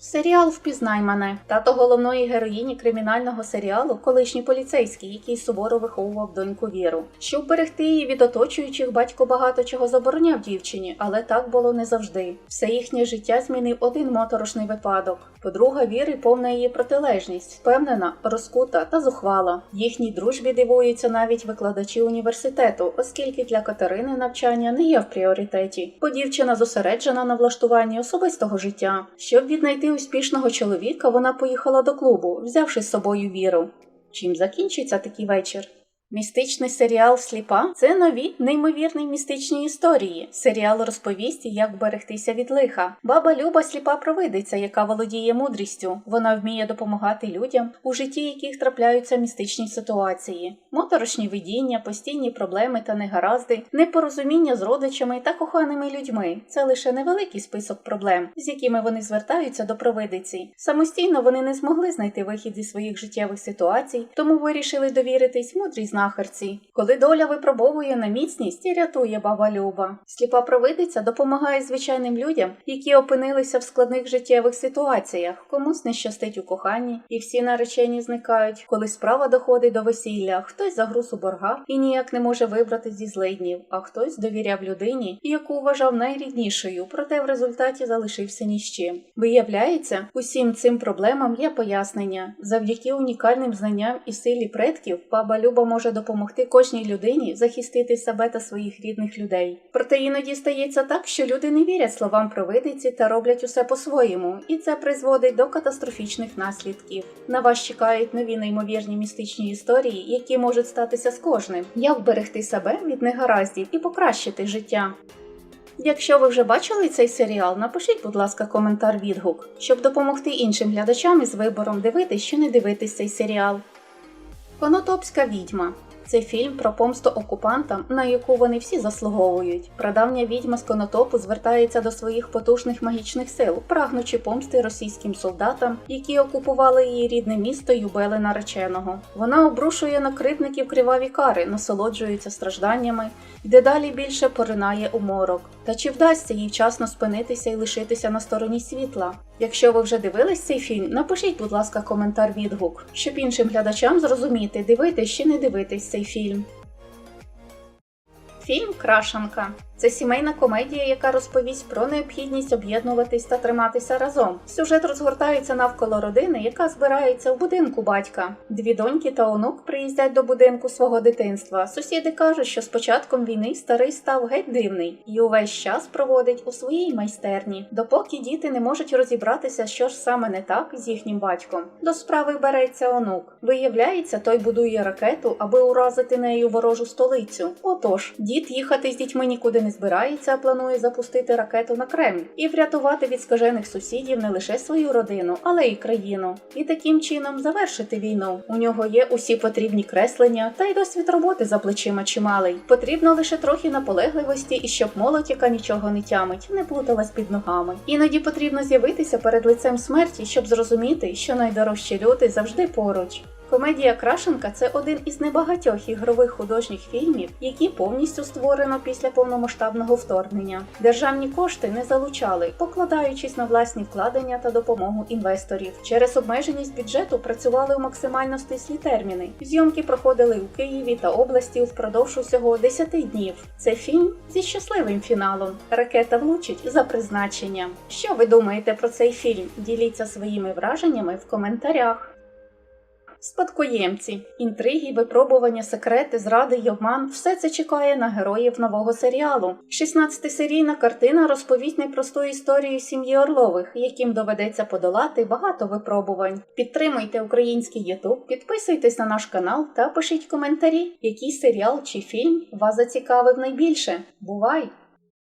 Серіал Впізнай мене. Тато головної героїні кримінального серіалу, колишній поліцейський, який суворо виховував доньку Віру. Щоб берегти її від оточуючих, батько багато чого забороняв дівчині, але так було не завжди. Все їхнє життя змінив один моторошний випадок. Подруга Віри повна її протилежність, впевнена, розкута та зухвала. Їхній дружбі дивуються навіть викладачі університету, оскільки для Катерини навчання не є в пріоритеті, бо дівчина зосереджена на влаштуванні особистого життя. Щоб віднайти успішного чоловіка, вона поїхала до клубу, взявши з собою віру. Чим закінчиться такий вечір? Містичний серіал Сліпа це нові неймовірні містичні історії. Серіал розповість, як берегтися від лиха. Баба Люба сліпа провидиця, яка володіє мудрістю. Вона вміє допомагати людям, у житті яких трапляються містичні ситуації, моторошні видіння, постійні проблеми та негаразди, непорозуміння з родичами та коханими людьми. Це лише невеликий список проблем, з якими вони звертаються до провидиці. Самостійно вони не змогли знайти вихід зі своїх життєвих ситуацій, тому вирішили довіритись мудрій знахарці. Коли доля випробовує на міцність і рятує баба Люба. Сліпа провидиця допомагає звичайним людям, які опинилися в складних життєвих ситуаціях, комусь не щастить у коханні, і всі наречені зникають, коли справа доходить до весілля, хтось загруз у боргах і ніяк не може вибрати зі злиднів, а хтось довіряв людині, яку вважав найріднішою, проте в результаті залишився ні з чим. Виявляється, усім цим проблемам є пояснення. Завдяки унікальним знанням і силі предків, баба Люба може допомогти кожній людині захистити себе та своїх рідних людей. Проте іноді стається так, що люди не вірять словам провидиці та роблять усе по-своєму, і це призводить до катастрофічних наслідків. На вас чекають нові неймовірні містичні історії, які можуть статися з кожним, як вберегти себе від негараздів і покращити життя. Якщо ви вже бачили цей серіал, напишіть, будь ласка, коментар відгук, щоб допомогти іншим глядачам із вибором дивитись чи не дивитись цей серіал. Конотопська відьма це фільм про помсту окупантам, на яку вони всі заслуговують. Прадавня відьма з конотопу звертається до своїх потужних магічних сил, прагнучи помсти російським солдатам, які окупували її рідне місто й убили нареченого. Вона обрушує на кривдників криваві кари, насолоджується стражданнями і дедалі більше поринає у морок. Та чи вдасться їй вчасно спинитися і лишитися на стороні світла? Якщо ви вже дивились цей фільм, напишіть, будь ласка, коментар відгук, щоб іншим глядачам зрозуміти, дивитись чи не дивитись цей фільм. Фільм Крашанка це сімейна комедія, яка розповість про необхідність об'єднуватись та триматися разом. Сюжет розгортається навколо родини, яка збирається в будинку батька. Дві доньки та онук приїздять до будинку свого дитинства. Сусіди кажуть, що з початком війни старий став геть дивний і увесь час проводить у своїй майстерні, допоки діти не можуть розібратися, що ж саме не так з їхнім батьком. До справи береться онук. Виявляється, той будує ракету, аби уразити нею ворожу столицю. Отож, дід їхати з дітьми нікуди не збирається, а планує запустити ракету на Кремль і врятувати від скажених сусідів не лише свою родину, але й країну. І таким чином завершити війну. У нього є усі потрібні креслення та й досвід роботи за плечима чималий. Потрібно лише трохи наполегливості і щоб молодь, яка нічого не тямить, не плуталась під ногами. Іноді потрібно з'явитися перед лицем смерті, щоб зрозуміти, що найдорожчі люди завжди поруч. Комедія Крашенка це один із небагатьох ігрових художніх фільмів, які повністю створено після повномасштабного вторгнення. Державні кошти не залучали, покладаючись на власні вкладення та допомогу інвесторів. Через обмеженість бюджету працювали у максимально стислі терміни. Зйомки проходили у Києві та області впродовж усього 10 днів. Це фільм зі щасливим фіналом. Ракета влучить за призначенням. Що ви думаєте про цей фільм? Діліться своїми враженнями в коментарях. Спадкоємці, інтриги, випробування, секрети, зради й обман все це чекає на героїв нового серіалу. 16-серійна картина розповість непросту історію сім'ї Орлових, яким доведеться подолати багато випробувань. Підтримуйте український Ютуб, підписуйтесь на наш канал та пишіть коментарі, який серіал чи фільм вас зацікавив найбільше. Бувай!